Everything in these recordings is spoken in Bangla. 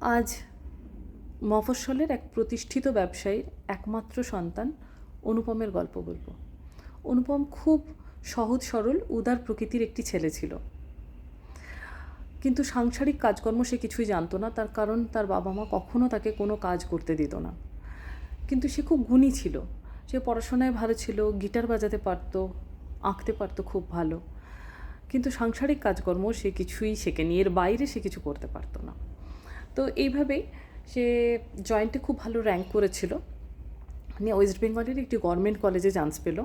আজ মফস্বলের এক প্রতিষ্ঠিত ব্যবসায়ীর একমাত্র সন্তান অনুপমের গল্প বলব। অনুপম খুব সহজ সরল, উদার প্রকৃতির একটি ছেলে ছিল। কিন্তু সাংসারিক কাজকর্ম সে কিছুই জানতো না, তার কারণ তার বাবা মা কখনো তাকে কোনো কাজ করতে দিত না। কিন্তু সে খুব গুণী ছিল। সে পড়াশোনায় ভালো ছিল, গিটার বাজাতে পারতো, আঁকতে পারতো খুব ভালো। কিন্তু সাংসারিক কাজকর্ম সে কিছুই শেখেনি, এর বাইরে সে কিছু করতে পারতো না। তো এইভাবেই সে জয়েন্টে খুব ভালো র্যাঙ্ক করেছিল। নিয়ে ওয়েস্ট বেঙ্গলের একটি গভর্নমেন্ট কলেজে চান্স পেল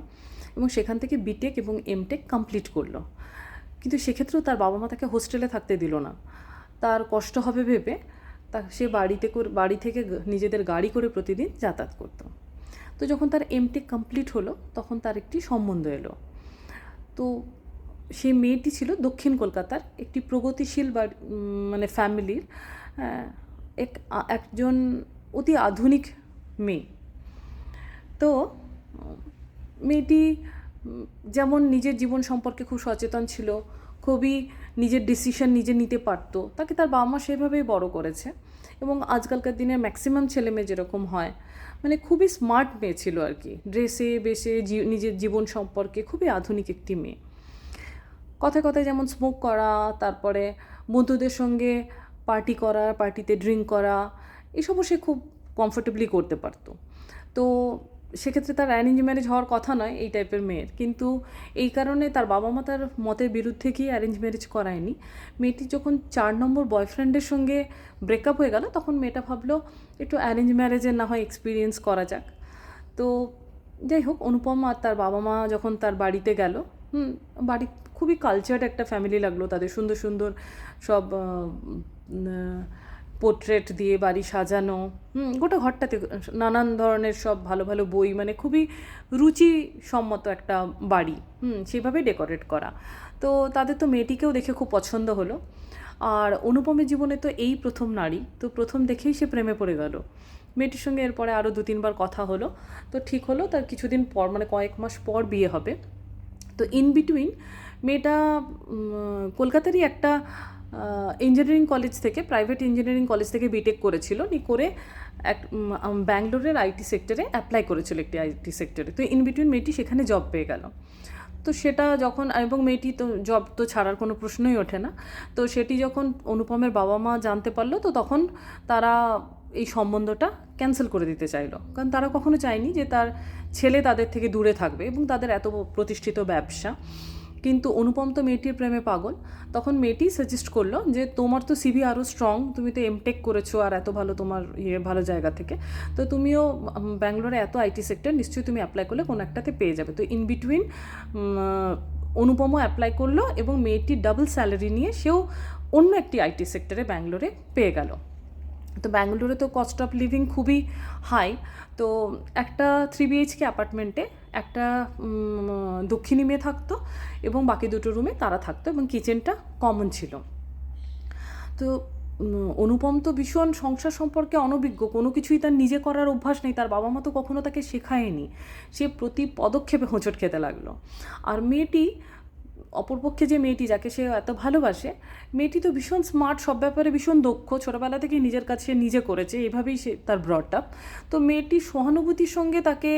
এবং সেখান থেকে বিটেক এবং এমটেক কমপ্লিট করল। কিন্তু সেক্ষেত্রেও তার বাবা মা তাকে হোস্টেলে থাকতে দিল না। তার কষ্ট হবে ভেবে তা সে বাড়িতে বাড়ি থেকে নিজেদের গাড়ি করে প্রতিদিন যাতায়াত করতো। তো যখন তার এমটেক কমপ্লিট হলো তখন তার একটি সম্বন্ধ এলো। তো সেই মেয়েটি ছিল দক্ষিণ কলকাতার একটি প্রগতিশীল বা মানে ফ্যামিলির এক, একজন অতি আধুনিক মেয়ে। তো, মেয়েটি, যেমন নিজের জীবন সম্পর্কে খুব সচেতন ছিল, খুবই নিজের ডিসিশন নিজে নিতে পারতো, তাকে তার বাবা মা সেভাবেই বড় করেছে। এবং আজকালকার দিনে ম্যাক্সিমাম ছেলে মেয়ে যেরকম হয় মানে খুবই স্মার্ট মেয়ে ছিল আর কি। ড্রেসে বেশে নিজের জীবন সম্পর্কে খুবই আধুনিক একটি মেয়ে। কথায় কথায় যেমন স্মোক করা, তারপরে বন্ধুদের সঙ্গে পার্টি করা পার্টিতে ড্রিঙ্ক করা, এসবও সে খুব কমফোর্টেবলি করতে পারতো। তো সেক্ষেত্রে তার অ্যারেঞ্জ ম্যারেজ হওয়ার কথা নয়, এই টাইপের মেয়ের। কিন্তু এই কারণে তার বাবা মা তার মতের বিরুদ্ধে গিয়ে অ্যারেঞ্জ ম্যারেজ করায়নি। মেয়েটি যখন চার নম্বর বয়ফ্রেন্ডের সঙ্গে ব্রেকআপ হয়ে গেল, তখন মেয়েটা ভাবলো, একটু অ্যারেঞ্জ ম্যারেজের না হয় এক্সপিরিয়েন্স করা যাক। তো যাই হোক, অনুপম আর তার বাবা মা যখন তার বাড়িতে গেল, হুম, বাড়ি খুবই কালচার্ড একটা ফ্যামিলি লাগল তাদের। সুন্দর সুন্দর সব পোর্ট্রেট দিয়ে বাড়ি সাজানো, হুম, গোটা ঘরটাতে নানান ধরনের সব ভালো ভালো বই মানে খুবই রুচিসম্মত একটা বাড়ি, হুম, সেভাবে ডেকোরেট করা। তো তাদের তো মেয়েটিকেও দেখে খুব পছন্দ হলো। আর অনুপমের জীবনে তো এই প্রথম নারী, তো প্রথম দেখেই সে প্রেমে পড়ে গেল। মেয়েটির সঙ্গে এরপরে আরও দু তিনবার কথা হলো, তো ঠিক হলো, তার কিছুদিন পর মানে কয়েক মাস পর বিয়ে হবে। তো ইন বিটুইন মেয়েটা কলকাতারই একটা ইঞ্জিনিয়ারিং কলেজ থেকে প্রাইভেট ইঞ্জিনিয়ারিং কলেজ থেকে বিটেক করেছিল। নি করে এক ব্যাঙ্গালোরের আইটি সেক্টরে অ্যাপ্লাই করেছিল একটি আইটি সেক্টরে তো ইন বিটুইন মেয়েটি সেখানে জব পেয়ে গেল। তো সেটা যখন, এবং মেয়েটি তো জব তো ছাড়ার কোনো প্রশ্নই ওঠে না। তো সেটি যখন অনুপমের বাবা মা জানতে পারল, তো তখন তারা এই সম্বন্ধটা ক্যান্সেল করে দিতে চাইলো। কারণ তারা কখনো চায়নি যে তার ছেলে তাদের থেকে দূরে থাকবে এবং তাদের এত প্রতিষ্ঠিত ব্যবসা। কিন্তু অনুপম তো মেয়েটির প্রেমে পাগল। তখন মেয়েটি সাজেস্ট করল যে, তোমার তো সিভি আরও স্ট্রং তুমি তো এমটেক করেছ আর এত ভালো তোমার ইয়ে ভালো জায়গা থেকে। তো তুমিও ব্যাঙ্গালোরে এত আইটি সেক্টর নিশ্চয়ই তুমি অ্যাপ্লাই করলে, কোনো একটাতে পেয়ে যাবে। তো ইন বিটুইন অনুপমও অ্যাপ্লাই করল এবং মেয়েটি ডাবল স্যালারি নিয়ে সেও অন্য একটি আইটি সেক্টরে ব্যাঙ্গালোরে পেয়ে গেল। তো ব্যাঙ্গালোরে তো কস্ট অফ লিভিং খুবই হাই তো একটা থ্রি বিএইচকে অ্যাপার্টমেন্টে একটা দক্ষিণী মেয়ে থাকতো এবং বাকি দুটো রুমে তারা থাকতো এবং কিচেনটা কমন ছিল। তো অনুপম তো ভীষণ সংসার সম্পর্কে অনভিজ্ঞ, কোনো কিছুই তার নিজে করার অভ্যাস নেই, তার বাবা মা তো কখনো তাকে শেখায়নি। সে প্রতি পদক্ষেপে হোঁচট খেতে লাগল। আর মেয়েটি অপরপক্ষে যে মেয়েটি যাকে সে এত ভালোবাসে, মেয়েটি তো ভীষণ স্মার্ট সব ব্যাপারে ভীষণ দক্ষ। ছোটোবেলা থেকেই নিজের কাছে নিজে করেছে, এভাবেই সে তার ব্রড আপ তো মেয়েটি সহানুভূতির সঙ্গে তাকে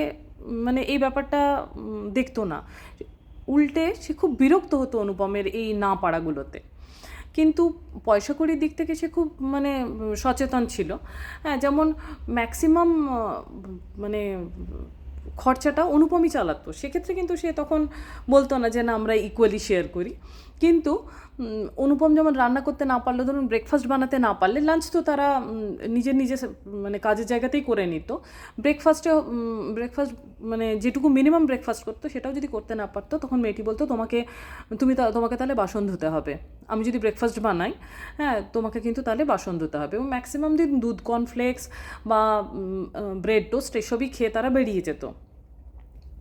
মানে এই ব্যাপারটা দেখতো না। উল্টে সে খুব বিরক্ত হতো অনুপমের এই না পাড়াগুলোতে। কিন্তু পয়সা কড়ির দিক থেকে সে খুব মানে সচেতন ছিল। হ্যাঁ যেমন ম্যাক্সিমাম মানে খরচাটা অনুপমই চালাতো। সেক্ষেত্রে কিন্তু সে তখন বলতো না যে, না, আমরা ইকুয়ালি শেয়ার করি। কিন্তু অনুপম যেমন রান্না করতে না পারলে, ধরুন ব্রেকফাস্ট বানাতে না পারলে লাঞ্চ তো তারা নিজের নিজের মানে কাজের জায়গাতেই করে নিত। ব্রেকফাস্টে ব্রেকফাস্ট মানে যেটুকু মিনিমাম ব্রেকফাস্ট করতো, সেটাও যদি করতে না পারতো, তখন মেয়েটি বলতো, তোমাকে, তুমি তোমাকে তাহলে বাসন ধুতে হবে। আমি যদি ব্রেকফাস্ট বানাই হ্যাঁ তোমাকে কিন্তু তাহলে বাসন ধুতে হবে। এবং ম্যাক্সিমাম দিন দুধ কর্নফ্লেক্স বা ব্রেড টোস্ট এসবই খেয়ে তারা বেরিয়ে যেত।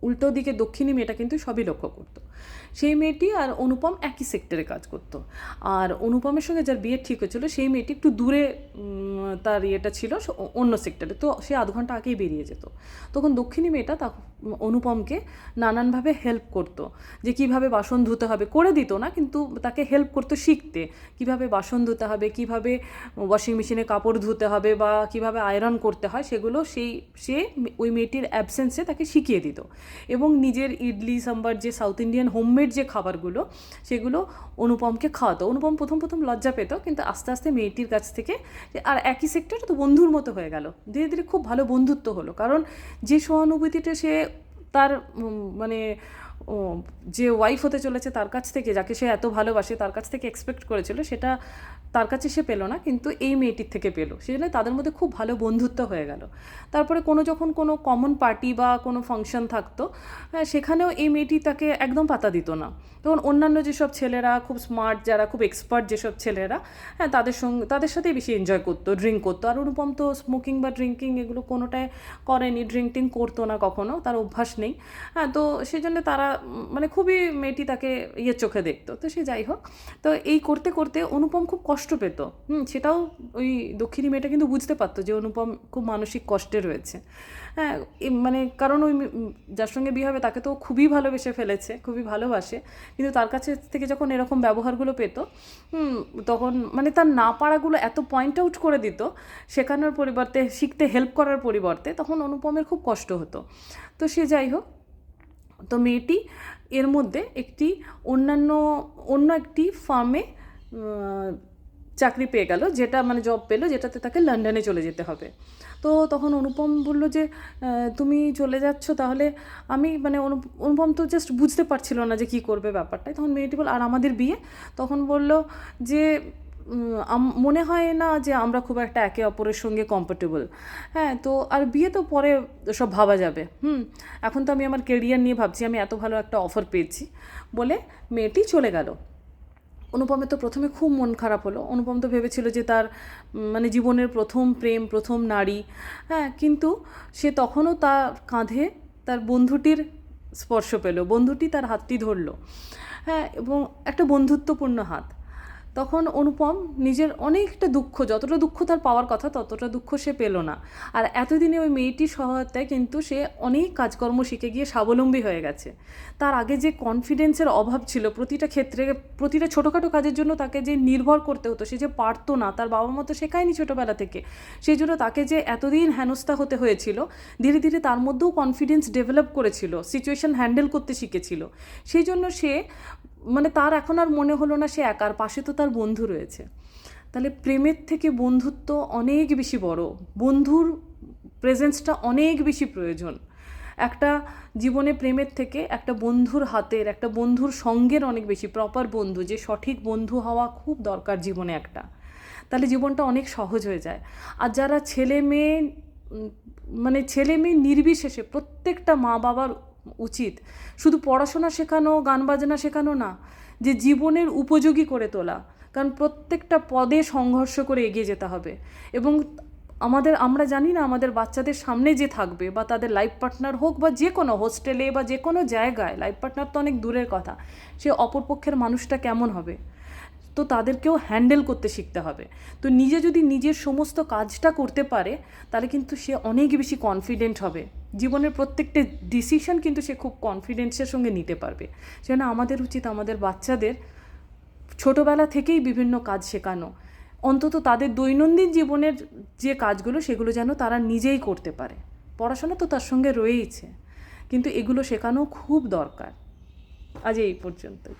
উল্টো দিকে দক্ষিণী মেয়েটা কিন্তু সবই লক্ষ্য করতো। সেই মেয়েটি আর অনুপম একই সেক্টরে কাজ করত। আর অনুপমের সঙ্গে যার বিয়ে ঠিক হয়েছিল, সেই মেয়েটি একটু দূরে তার ইয়েটা ছিল অন্য সেক্টরে তো সে আধ ঘণ্টা আগেই বেরিয়ে যেত। তখন দক্ষিণী মেয়েটা তা অনুপমকে নানানভাবে হেল্প করতো, যে কীভাবে বাসন ধুতে হবে, করে দিত না, কিন্তু তাকে হেল্প করতো শিখতে। কীভাবে বাসন ধুতে হবে, কীভাবে ওয়াশিং মেশিনে কাপড় ধুতে হবে বা কীভাবে আয়রন করতে হয়, সেগুলো সেই, সে ওই মেয়েটির অ্যাবসেন্সে তাকে শিখিয়ে দিত। এবং নিজের ইডলি, সাম্বার যে সাউথ ইন্ডিয়ান হোমমেড যে খাবারগুলো, সেগুলো অনুপমকে খাওয়াতো। অনুপম প্রথম প্রথম লজ্জা পেত, কিন্তু আস্তে আস্তে মেয়েটির কাছ থেকে আর একই সেক্টরে তো বন্ধুর মতো হয়ে গেল। ধীরে ধীরে খুব ভালো বন্ধুত্ব হলো। কারণ যে সহানুভূতিটা সে তার মানে যে ওয়াইফ হতে চলেছে তার কাছ থেকে যাকে সে এত ভালোবাসে তার কাছ থেকে এক্সপেক্ট করেছিল সেটা তার কাছে সে পেল না কিন্তু এই মেয়েটির থেকে পেল। সেই জন্য তাদের মধ্যে খুব ভালো বন্ধুত্ব হয়ে গেল। তারপরে কোনো যখন কোনো কমন পার্টি বা কোনো ফাংশন থাকতো হ্যাঁ, সেখানেও এই মেয়েটি তাকে একদম পাতা দিত না। তখন অন্যান্য যেসব ছেলেরা খুব স্মার্ট যারা খুব এক্সপার্ট যেসব ছেলেরা হ্যাঁ তাদের সঙ্গে তাদের সাথেই বেশি এনজয় করতো ড্রিঙ্ক করতো। আর অনুপম তো স্মোকিং বা ড্রিঙ্কিং এগুলো কোনোটায় করেনি ড্রিঙ্কিং করতো না কখনো তার অভ্যাস নেই। হ্যাঁ তো সেই জন্য তারা মানে খুবই মেয়েটি তাকে ইয়ে চোখে দেখতো। তো সে যাই হোক, তো এই করতে করতে অনুপম খুব কষ্ট পেত। হুম, সেটাও ওই দক্ষিণী মেয়েটা কিন্তু বুঝতে পারতো যে অনুপম খুব মানসিক কষ্টে রয়েছে। হ্যাঁ মানে কারণ ওই যার সঙ্গে বিয়ে হবে তাকে তো খুবই ভালোবেসে ফেলেছে, খুবই ভালোবাসে। কিন্তু তার কাছে থেকে যখন এরকম ব্যবহারগুলো পেত তখন মানে তার না পারাগুলো এত পয়েন্ট আউট করে দিত, শেখানোর পরিবর্তে, শিখতে হেল্প করার পরিবর্তে, তখন অনুপমের খুব কষ্ট হতো। তো সে যাই হোক তো মেয়েটি এর মধ্যে একটি অন্যান্য, অন্য একটি ফার্মে চাকরি পেয়ে গেল, যেটা মানে জব পেল, যেটাতে তাকে লন্ডনে চলে যেতে হবে। তো তখন অনুপম বলল যে তুমি চলে যাচ্ছ তাহলে আমি মানে অনুপ- অনুপম তো জাস্ট বুঝতে পারছিল না যে কী করবে ব্যাপারটা। তখন মেয়েটি বল আর আমাদের বিয়ে? তখন বলল যে মনে হয় না যে আমরা খুব একটা একে অপরের সঙ্গে কম্ফর্টেবল হ্যাঁ তো আর বিয়ে তো পরে সব ভাবা যাবে। হুম, এখন তো আমি আমার কেরিয়ার নিয়ে ভাবছি, আমি এত ভালো একটা অফার পেয়েছি। বলে মেয়েটি চলে গেল। অনুপমের তো প্রথমে খুব মন খারাপ হলো। অনুপম তো ভেবেছিল যে তার মানে জীবনের প্রথম প্রেম, প্রথম নারী। হ্যাঁ কিন্তু সে তখনও তার কাঁধে তার বন্ধুটির স্পর্শ পেল। বন্ধুটি তার হাতটি ধরলো। হ্যাঁ এবং একটা বন্ধুত্বপূর্ণ হাত। তখন অনুপম নিজের অনেকটা দুঃখ, যতটা দুঃখ তার পাওয়ার কথা ততটা দুঃখ সে পেল না। আর এতদিনে ওই মেয়েটির সহায়তায় কিন্তু সে অনেক কাজকর্ম শিখে গিয়ে স্বাবলম্বী হয়ে গেছে। তার আগে যে কনফিডেন্সের অভাব ছিল প্রতিটা ক্ষেত্রে, প্রতিটা ছোটোখাটো কাজের জন্য তাকে যে নির্ভর করতে হতো, সে যে পারতো না, তার বাবা মতো শেখায়নি ছোটোবেলা থেকে। সেই জন্য তাকে যে এতদিন হেনস্থা হতে হয়েছিল, ধীরে ধীরে তার মধ্যেও কনফিডেন্স ডেভেলপ করেছিল সিচুয়েশন হ্যান্ডেল করতে শিখেছিল। সেই জন্য সে মানে তার এখন আর মনে হলো না সে একার পাশে তো তার বন্ধু রয়েছে। তাহলে প্রেমের থেকে বন্ধুত্ব অনেক বেশি বড়। বন্ধুর প্রেজেন্সটা অনেক বেশি প্রয়োজন। একটা জীবনে প্রেমের থেকে একটা বন্ধুর হাতের, একটা বন্ধুর সঙ্গের অনেক বেশি প্রপার বন্ধু, যে সঠিক বন্ধু হওয়া খুব দরকার জীবনে একটা। তাহলে জীবনটা অনেক সহজ হয়ে যায়। আর যারা ছেলে মেয়ে মানে ছেলে মেয়ে নির্বিশেষে প্রত্যেকটা মা বাবার উচিত। শুধু পড়াশোনা শেখানো, গান বাজনা শেখানো না, যে জীবনের উপযোগী করে তোলা। কারণ প্রত্যেকটা পদে সংঘর্ষ করে এগিয়ে যেতে হবে। এবং আমাদের, আমরা জানি না আমাদের বাচ্চাদের সামনে যে থাকবে বা তাদের লাইফ পার্টনার হোক বা যে কোনো হোস্টেলে বা যে কোনো জায়গায় লাইফ পার্টনার তো অনেক দূরের কথা। সে অপরপক্ষের মানুষটা কেমন হবে? তো তাদেরকেও হ্যান্ডেল করতে শিখতে হবে। তো নিজে যদি নিজের সমস্ত কাজটা করতে পারে, তাহলে কিন্তু সে অনেক বেশি কনফিডেন্ট হবে। জীবনের প্রত্যেকটা ডিসিশন কিন্তু সে খুব কনফিডেন্সের সঙ্গে নিতে পারবে। যেন আমাদের উচিত আমাদের বাচ্চাদের ছোটোবেলা থেকেই বিভিন্ন কাজ শেখানো। অন্তত তাদের দৈনন্দিন জীবনের যে কাজগুলো, সেগুলো যেন তারা নিজেই করতে পারে। পড়াশোনা তো তার সঙ্গে রয়েইছে। কিন্তু এগুলো শেখানো খুব দরকার। আজ এই পর্যন্তই।